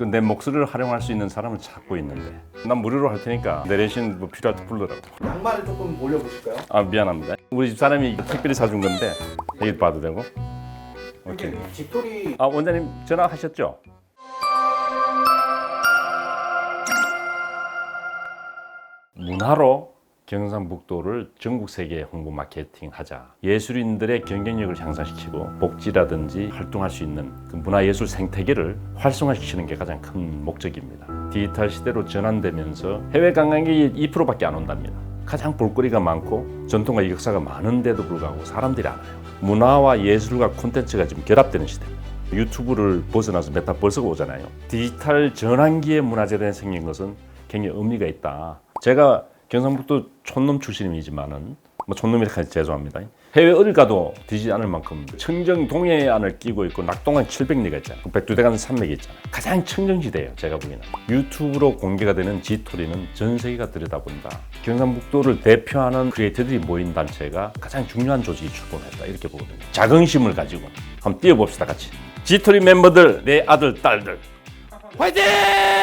그 내 목소리를 활용할 수 있는 사람을 찾고 있는데 난 무료로 할 테니까 내레이션 뭐 필요할 때 불러라고. 양말을 조금 올려보실까요? 아 미안합니다. 우리 집 사람이 특별히 사준 건데 여기 봐도 되고. 오케이. 뒷돌이 아 원장님 전화하셨죠? 문화로 경상북도를 전국 세계 홍보 마케팅 하자. 예술인들의 경쟁력을 향상시키고 복지라든지 활동할 수 있는 그 문화예술 생태계를 활성화시키는 게 가장 큰 목적입니다. 디지털 시대로 전환되면서 해외 관광객이 2%밖에 안 온답니다. 가장 볼거리가 많고 전통과 역사가 많은데도 불구하고 사람들이 안 와요. 문화와 예술과 콘텐츠가 지금 결합되는 시대입니다. 유튜브를 벗어나서 몇달 벌써 오잖아요. 디지털 전환기의 문화재단이 생긴 것은 굉장히 의미가 있다. 제가 경상북도 촌놈 출신이지만은 뭐 촌놈이라 하니 죄송합니다. 해외 어딜 가도 뒤지지 않을 만큼 청정 동해안을 끼고 있고 낙동강 700리가 있잖아요. 그 백두대간 산맥이 있잖아요. 가장 청정지대예요. 제가 보기에는. 유튜브로 공개가 되는 지토리는 전 세계가 들여다본다. 경상북도를 대표하는 크리에이터들이 모인 단체가 가장 중요한 조직이 출범했다. 이렇게 보거든요. 자긍심을 가지고 한번 뛰어봅시다 같이. 지토리 멤버들, 내 아들, 딸들. 화이팅!